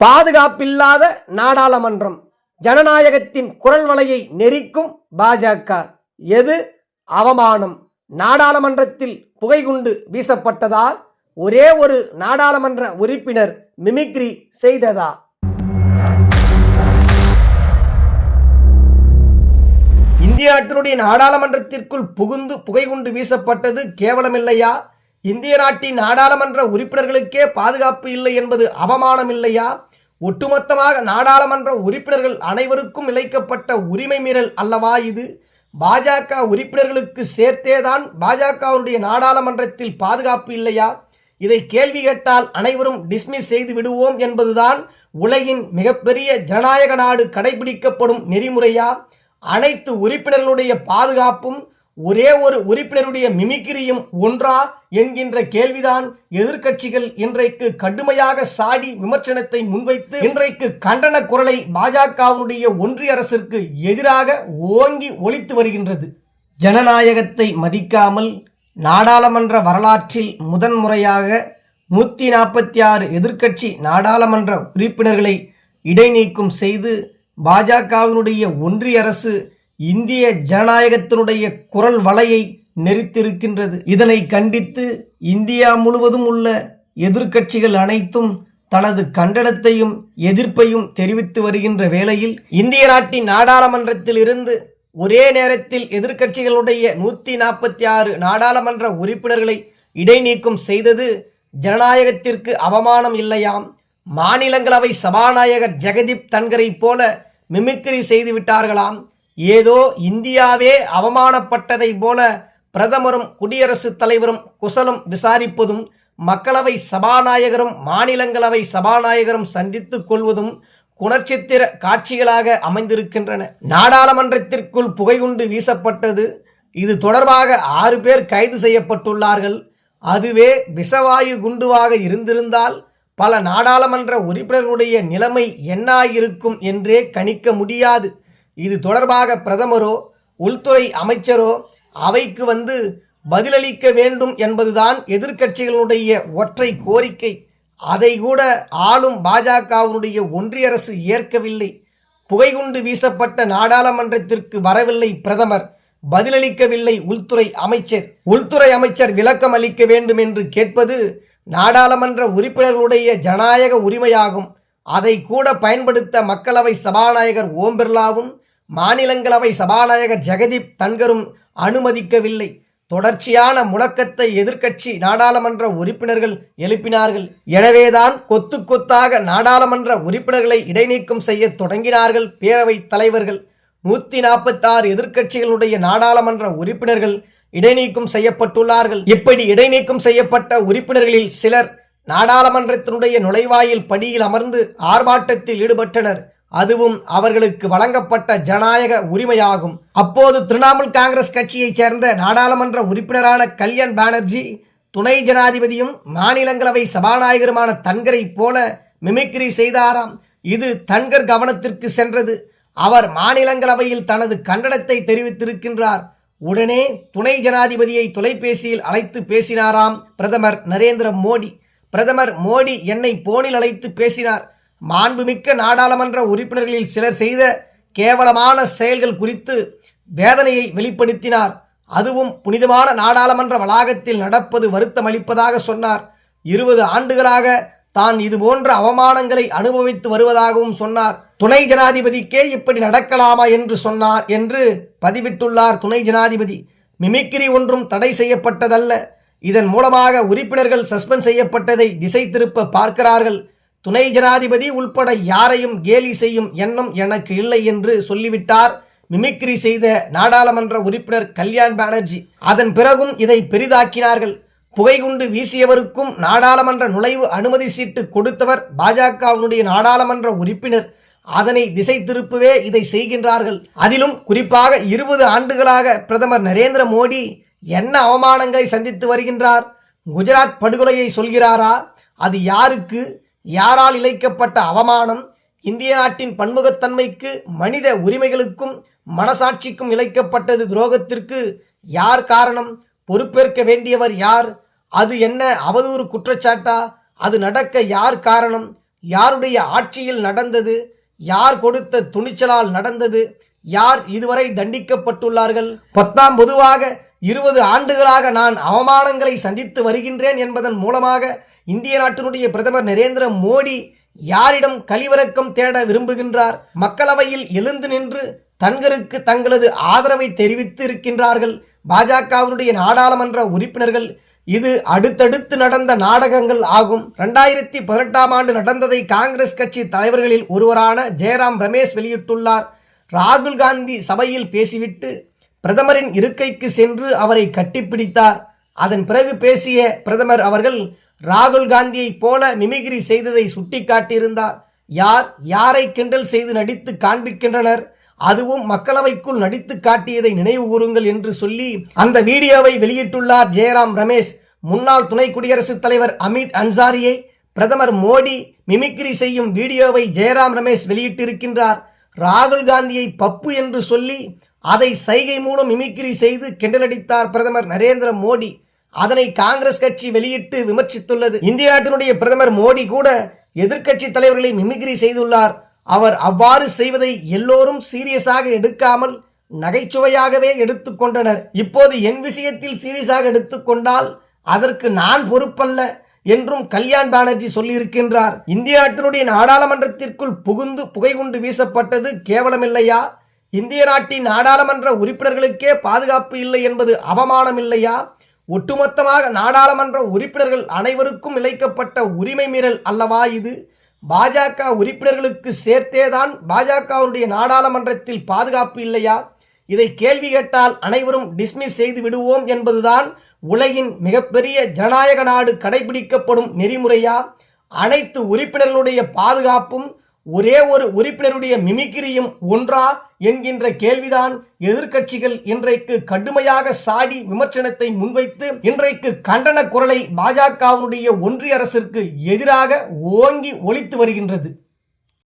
பாதுகாப்பில்லாத நாடாளுமன்றம் ஜனநாயகத்தின் குரல் வலையை நெரிக்கும் பாஜக. எது? அவமானம். நாடாளுமன்றத்தில் புகைகுண்டு வீசப்பட்டதா ஒரே ஒரு நாடாளுமன்ற உறுப்பினர் மிமிக்ரி செய்ததா? இந்திய நாட்டினுடைய நாடாளுமன்றத்திற்குள் புகுந்து புகைகுண்டு வீசப்பட்டது கேவலமில்லையா? இந்திய நாட்டின் நாடாளுமன்ற உறுப்பினர்களுக்கே பாதுகாப்பு இல்லை என்பது அவமானம் இல்லையா? ஒட்டுமொத்தமாக நாடாளுமன்ற உறுப்பினர்கள் அனைவருக்கும் இழைக்கப்பட்ட உரிமை மீறல் அல்லவா இது? பாஜக உறுப்பினர்களுக்கு சேர்த்தேதான் பாஜகவுடைய நாடாளுமன்றத்தில் பாதுகாப்பு இல்லையா? இதை கேள்வி கேட்டால் அனைவரும் டிஸ்மிஸ் செய்து விடுவோம் என்பதுதான் உலகின் மிகப்பெரிய ஜனநாயக நாடு கடைபிடிக்கப்படும் நெறிமுறையா? அனைத்து உறுப்பினர்களுடைய பாதுகாப்பும் ஒரே ஒரு உறுப்பினருடைய மிமிக்கிரியும் ஒன்றா என்கின்ற கேள்விதான் எதிர்க்கட்சிகள் இன்றைக்கு கடுமையாக சாடி விமர்சனத்தை முன்வைத்து இன்றைக்கு கண்டன குரலை பாஜகவினுடைய ஒன்றிய அரசிற்கு எதிராக ஓங்கி ஒழித்து வருகின்றது. ஜனநாயகத்தை மதிக்காமல் நாடாளுமன்ற வரலாற்றில் முதன்முறையாக நூற்றி நாற்பத்தி ஆறு எதிர்க்கட்சி நாடாளுமன்ற உறுப்பினர்களை இடைநீக்கம் செய்து பாஜகவினுடைய ஒன்றிய அரசு இந்திய ஜனநாயகத்தினுடைய குரல் வலையை நெறித்திருக்கின்றது இதனை கண்டித்து இந்தியா முழுவதும் உள்ள எதிர்க்கட்சிகள் அனைத்தும் தனது கண்டனத்தையும் எதிர்ப்பையும் தெரிவித்து வருகின்ற வேளையில் இந்திய நாட்டின் நாடாளுமன்றத்தில் இருந்து ஒரே நேரத்தில் எதிர்க்கட்சிகளுடைய நூற்றி நாற்பத்தி ஆறு நாடாளுமன்ற உறுப்பினர்களை இடைநீக்கம் செய்தது ஜனநாயகத்திற்கு அவமானம் இல்லையாம். மாநிலங்களவை சபாநாயகர் ஜெகதீப் தன்கரை போல மிமிக்ரி செய்துவிட்டார்களாம் ஏதோ இந்தியாவே அவமானப்பட்டதை போல பிரதமரும் குடியரசுத் தலைவரும் குசலும் விசாரிப்பதும் மக்களவை சபாநாயகரும் மாநிலங்களவை சபாநாயகரும் சந்தித்துக் கொள்வதும் குணச்சித்திர காட்சிகளாக அமைந்திருக்கின்றன. நாடாளுமன்றத்திற்குள் புகைகுண்டு வீசப்பட்டது. இது தொடர்பாக ஆறு பேர் கைது செய்யப்பட்டுள்ளார்கள். அதுவே விஷவாயு குண்டுவாக இருந்திருந்தால் பல நாடாளுமன்ற உறுப்பினர்களுடைய நிலைமை என்னாயிருக்கும் என்றே கணிக்க முடியாது. இது தொடர்பாக பிரதமரோ உள்துறை அமைச்சரோ அவைக்கு வந்து பதிலளிக்க வேண்டும் என்பதுதான் எதிர்க்கட்சிகளுடைய ஒற்றை கோரிக்கை. அதை கூட ஆளும் பாஜகவினுடைய ஒன்றிய அரசு ஏற்கவில்லை. புகைகுண்டு வீசப்பட்ட நாடாளுமன்றத்திற்கு வரவில்லை பிரதமர். பதிலளிக்கவில்லை உள்துறை அமைச்சர். உள்துறை அமைச்சர் விளக்கம் அளிக்க வேண்டும் என்று கேட்பது நாடாளுமன்ற உறுப்பினர்களுடைய ஜனநாயக உரிமையாகும். அதை கூட பயன்படுத்த மக்களவை சபாநாயகர் ஓம் பிர்லாவும் மாநிலங்களவை சபாநாயகர் ஜெகதீப் தன்கரும் அனுமதிக்கவில்லை. தொடர்ச்சியான முழக்கத்தை எதிர்க்கட்சி நாடாளுமன்ற உறுப்பினர்கள் எழுப்பினார்கள். எனவேதான் கொத்து கொத்தாக நாடாளுமன்ற உறுப்பினர்களை இடைநீக்கம் செய்ய தொடங்கினார்கள் பேரவைத் தலைவர்கள். நூற்றி நாற்பத்தாறு எதிர்க்கட்சிகளுடைய நாடாளுமன்ற உறுப்பினர்கள் இடைநீக்கம் செய்யப்பட்டுள்ளார்கள். இப்படி இடைநீக்கம் செய்யப்பட்ட உறுப்பினர்களில் சிலர் நாடாளுமன்றத்தினுடைய நுழைவாயில் படியில் அமர்ந்து ஆர்ப்பாட்டத்தில் ஈடுபட்டனர். அதுவும் அவர்களுக்கு வழங்கப்பட்ட ஜனநாயக உரிமையாகும். அப்போது திரிணாமுல் காங்கிரஸ் கட்சியைச் சேர்ந்த நாடாளுமன்ற உறுப்பினரான கல்யாண் பானர்ஜி துணை ஜனாதிபதியும் மாநிலங்களவை சபாநாயகருமான தன்கரை போல மிமிக்ரி செய்தாராம். இது தன்கர் கவனத்திற்கு சென்றது. அவர் மாநிலங்களவையில் தனது கண்டனத்தை தெரிவித்திருக்கின்றார். உடனே துணை ஜனாதிபதியை தொலைபேசியில் அழைத்து பேசினாராம் பிரதமர் நரேந்திர மோடி. பிரதமர் மோடி என்னை போனில் அழைத்து பேசினார். மாண்புமிக்க நாடாளுமன்ற உறுப்பினர்களில் சிலர் செய்த கேவலமான செயல்கள் குறித்து வேதனையை வெளிப்படுத்தினார். அதுவும் புனிதமான நாடாளுமன்ற வளாகத்தில் நடப்பது வருத்தம் அளிப்பதாக சொன்னார். இருபது ஆண்டுகளாக தான் இது போன்ற அவமானங்களை அனுபவித்து வருவதாகவும் சொன்னார். துணை ஜனாதிபதிக்கே இப்படி நடக்கலாமா என்று சொன்னார் என்று பதிவிட்டுள்ளார் துணை ஜனாதிபதி. மிமிக்ரி ஒன்றும் தடை செய்யப்பட்டதல்ல. இதன் மூலமாக உறுப்பினர்கள் சஸ்பெண்ட் செய்யப்பட்டதை திசை திருப்ப பார்க்கிறார்கள். துணை ஜனாதிபதி உள்பட யாரையும் கேலி செய்யும் எண்ணம் எனக்கு இல்லை என்று சொல்லிவிட்டார் மிமிக்ரி செய்த நாடாளுமன்ற உறுப்பினர் கல்யாண் பானர்ஜி. அதன் பிறகும் இதை பெரிதாக்கினார்கள். புகைகுண்டு வீசியவருக்கும் நாடாளுமன்ற நுழைவு அனுமதி சீட்டு கொடுத்தவர் பாஜகவினுடைய நாடாளுமன்ற உறுப்பினர். அதனை திசை திருப்பவே இதை செய்கின்றார்கள். அதிலும் குறிப்பாக இருபது ஆண்டுகளாக பிரதமர் நரேந்திர மோடி என்ன அவமானங்களை சந்தித்து வருகின்றார்? குஜராத் படுகொலையை சொல்கிறாரா? அது யாருக்கு? யாரால் இழைக்கப்பட்ட அவமானம் இந்திய நாட்டின் பன்முகத்தன்மைக்கு மனித உரிமைகளுக்கும் மனசாட்சிக்கும் இழைக்கப்பட்டது துரோகத்திற்கு யார் காரணம்? பொறுப்பேற்க வேண்டியவர் யார்? அது என்ன அவதூறு குற்றச்சாட்டா? அது நடக்க யார் காரணம்? யாருடைய ஆட்சியில் நடந்தது? யார் கொடுத்த துணிச்சலால் நடந்தது? யார் இதுவரை தண்டிக்கப்பட்டுள்ளார்கள்? பத்தாம் பொதுவாக இருபது ஆண்டுகளாக நான் அவமானங்களை சந்தித்து வருகின்றேன் என்பதன் மூலமாக இந்திய நாட்டினுடைய பிரதமர் நரேந்திர மோடி யாரிடம் கலிவரக்கம் தேட விரும்புகின்றார்? மக்களவையில் எழுந்து நின்று தங்களுக்கு தங்களது ஆதரவை தெரிவித்து இருக்கின்றார்கள். பாஜகவினுடைய நாடாளுமன்ற உறுப்பினர்கள் இது அடுத்தடுத்து நடந்த நாடகங்கள் ஆகும். ரெண்டாயிரத்தி பதினெட்டாம் ஆண்டு நடந்ததை காங்கிரஸ் கட்சி தலைவர்களில் ஒருவரான ஜெயராம் ரமேஷ் வெளியிட்டுள்ளார். ராகுல் காந்தி சபையில் பேசிவிட்டு பிரதமரின் இருக்கைக்கு சென்று அவரை கட்டிப்பிடித்தார். அதன் பிறகு பேசிய பிரதமர் அவர்கள் ராகுல் காந்தியைப் போல மிமிகிரி செய்ததை சுட்டிக்காட்டியிருந்தார். யார்? யாரை கிண்டல் செய்து நடித்து காண்பிக்கின்றனர்? அதுவும் மக்களவைக்குள் நடித்து காட்டியதை நினைவு கூறுங்கள் என்று சொல்லி அந்த வீடியோவை வெளியிட்டுள்ளார் ஜெயராம் ரமேஷ். முன்னாள் துணை குடியரசுத் தலைவர் அமித் அன்சாரியை பிரதமர் மோடி மிமிக்ரி செய்யும் வீடியோவை ஜெயராம் ரமேஷ் வெளியிட்டிருக்கின்றார். ராகுல் காந்தியை பப்பு என்று சொல்லி அதை சைகை மூலம் மிமிக்ரி செய்து கிண்டலடித்தார் பிரதமர் நரேந்திர மோடி. அதனை காங்கிரஸ் கட்சி வெளியிட்டு விமர்சித்துள்ளது. இந்திய நாட்டினுடைய பிரதமர் மோடி கூட எதிர்க்கட்சி தலைவர்களை மிமிகிரி செய்துள்ளார். அவர் அவ்வாறு செய்வதை எல்லோரும் சீரியஸாக எடுக்காமல் நகைச்சுவையாகவே எடுத்துக்கொண்டனர் இப்போது என் விஷயத்தில் சீரியஸாக எடுத்துக்கொண்டால் அதற்கு நான் பொறுப்பல்ல என்றும் கல்யாண் பானர்ஜி சொல்லியிருக்கின்றார். இந்திய நாட்டினுடைய நாடாளுமன்றத்திற்குள் புகுந்து புகைகுண்டு வீசப்பட்டது கேவலமில்லையா? இந்திய நாட்டின் நாடாளுமன்ற உறுப்பினர்களுக்கே பாதுகாப்பு இல்லை என்பது அவமானம் இல்லையா ஒட்டுமொத்தமாக நாடாளுமன்ற உறுப்பினர்கள் அனைவருக்கும் இழைக்கப்பட்ட உரிமை மீறல் அல்லவா இது? பாஜக உறுப்பினர்களுக்கு சேர்த்தேதான் பாஜகவுடைய நாடாளுமன்றத்தில் பாதுகாப்பு இல்லையா? இதை கேள்வி கேட்டால் அனைவரும் டிஸ்மிஸ் செய்து விடுவோம் என்பதுதான் உலகின் மிகப்பெரிய ஜனநாயக நாடு கடைபிடிக்கப்படும் நெறிமுறையா? அனைத்து உறுப்பினர்களுடைய பாதுகாப்பும் ஒரே ஒரு உறுப்பினருடைய மிமிக்கிரியும் ஒன்றா என்கின்ற கேள்விதான் எதிர்க்கட்சிகள் இன்றைக்கு கடுமையாக சாடி விமர்சனத்தை முன்வைத்து இன்றைக்கு கண்டன குரலை பாஜகவினுடைய ஒன்றிய அரசிற்கு எதிராக ஓங்கி ஒழித்து வருகின்றது.